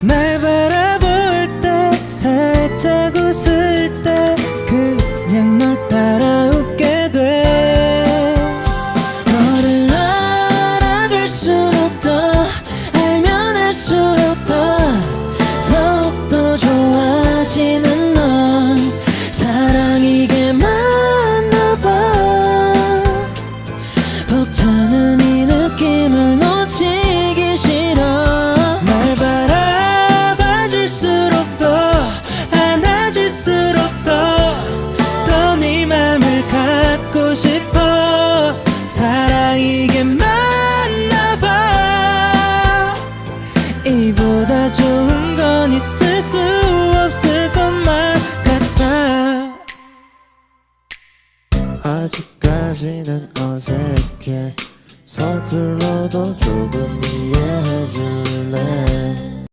날 바라볼 때 살짝 웃을 때 그냥 널 따라 웃게 돼. 너를 알아갈수록 더 알면 알수록 더 더욱 더 좋아지는 넌 사랑이게 만나봐. 벅차는 이 느낌을 이게 맞나봐. 이보다 좋은 건 있을 수 없을 것만 같아. 아직까지는 어색해. 서툴러도 조금 이해해줘.